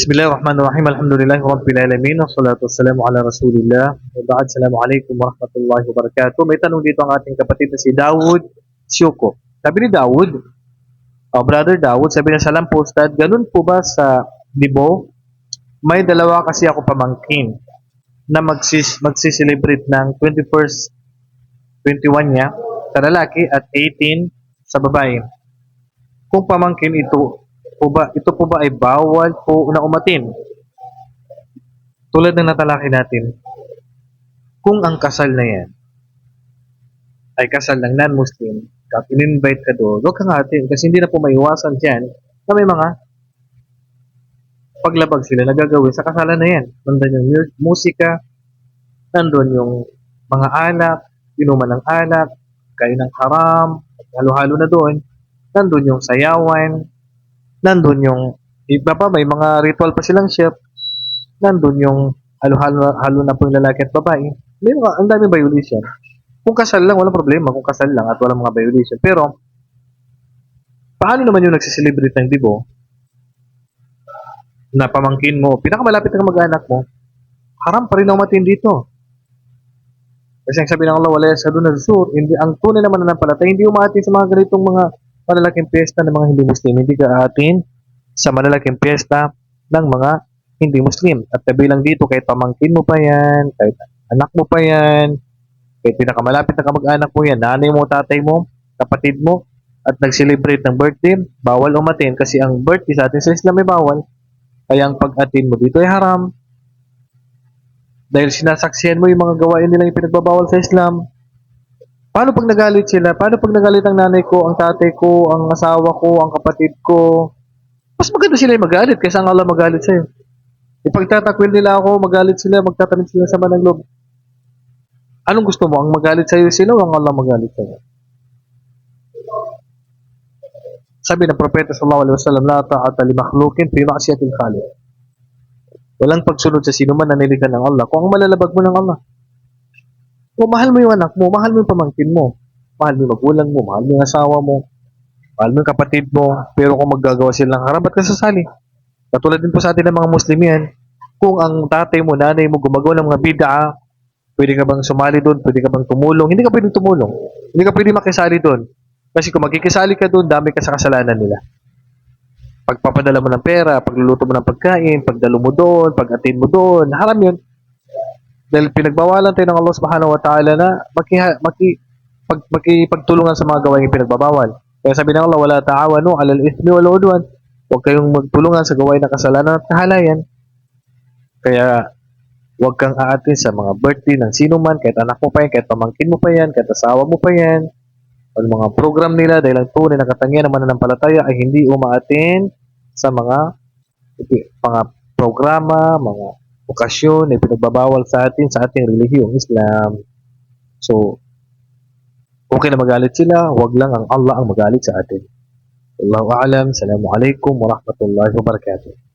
Bismillahirrahmanirrahim. Alhamdulillahi Rabbil Alamin. Wassalatu wassalamu ala Rasulillah. Wa ba'd. Assalamualaikum warahmatullahi wabarakatuh. May tanong dito ang ating kapatid na si Dawood Syuko. Sabi ni Dawood, oh, Brother Dawood, sabi niya, Salam po Ustad, ganun po ba sa Libo? May dalawa kasi ako pamangkin na magsis magsiselebrate ng 21st, 21 niya sa lalaki at 18 sa babae. Kung pamangkin ito, po ba, ito po ba ay bawal po na umatin? Tulad ng natalaki natin, kung ang kasal na yan ay kasal ng non-Muslim, at in-invite ka doon, huwag kang atin kasi hindi na po maiwasan dyan na may mga paglabag sila na gagawin sa kasalan na yan. Nandun yung mu- musika, nandun yung mga alak, inuman ng alak, kain ng haram, halo-halo na doon, nandun yung sayawan, nandun yung iba pa, may mga ritual pa silang chef, nandun yung halo-halo halo na po yung lalaki at babae. May mga, ang dami violation. Kung kasal lang, walang problema kung kasal lang at walang mga violation. Pero, paano naman yung nagsiselebrate ng dibo na pamangkin mo, pinakamalapit na mag-anak mo, haram pa rin ang matin dito. Kasi ang sabi ng Allah, wala sa doon na sur, hindi, ang tunay naman na palatay, hindi umaatin sa mga ganitong mga malalaking piyesta ng mga hindi Muslim. Hindi ka atin sa malalaking piyesta ng mga hindi Muslim. At kabilang dito, kahit pamangkin mo pa yan, kahit anak mo pa yan, kahit pinakamalapit na kamag-anak mo yan, nanay mo, tatay mo, kapatid mo, at nag-celebrate ng birthday, bawal umatin kasi ang birthday sa atin sa Islam ay bawal. Kaya ang pag-atin mo dito ay haram. Dahil sinasaksihan mo yung mga gawain nila yung pinagbabawal sa Islam. Paano pag nagalit sila? Paano pag nagalit ang nanay ko, ang tatay ko, ang asawa ko, ang kapatid ko? Mas maganda sila yung magalit kaysa ang Allah magalit sa'yo. Ipagtatakwil nila ako, magalit sila, magtatamid sila sa manang loob. Anong gusto mo? Ang magalit sa'yo sila o ang Allah magalit sa'yo? Sabi ng Propeta sallallahu alaihi wasallam, la ta'ata li makhluqin fi ma'siyatil khaliq. Walang pagsunod sa sino man na nilikha ng Allah kung ang malalabag mo ng Allah. Kung mahal mo yung anak mo, mahal mo yung pamangkin mo, mahal mo yung magulang mo, mahal mo yung asawa mo, mahal mo yung kapatid mo, pero kung maggagawa sila ng haram, ba't ka sasali? Katulad din po sa atin ng mga Muslim yan, kung ang tatay mo, nanay mo gumagawa ng mga bid'a, pwede ka bang sumali doon, pwede ka bang tumulong, hindi ka pwedeng tumulong, hindi ka pwedeng makisali doon. Kasi kung magkikisali ka doon, dami ka sa kasalanan nila. Pagpapadala mo ng pera, pagluluto mo ng pagkain, pagdalo mo doon, pag-attend mo doon, haram yun. Dahil pinagbawalan tayo ng Allah subhanahu wa ta'ala na maki, maki, pag, makipagtulungan sa mga gawain pinagbabawal. Kaya sabi ng Allah, wala ta'awanu alal ithmi wal udwan. Huwag kayong magtulungan sa gawain ng kasalanan at kahalayan. Kaya huwag kang aatin sa mga birthday ng sino man, kahit anak mo pa yan, kahit pamangkin mo pa yan, kahit asawa mo pa yan, o mga program nila dahil ang tunay na katangian ng mananampalataya ay hindi umaatin sa mga mga programa, mga okasyon na pinagbabawal sa atin sa ating relihiyong Islam. So, okay na magalit sila, wag lang ang Allah ang magalit sa atin. Allahu a'lam. Assalamualaikum warahmatullahi wabarakatuh.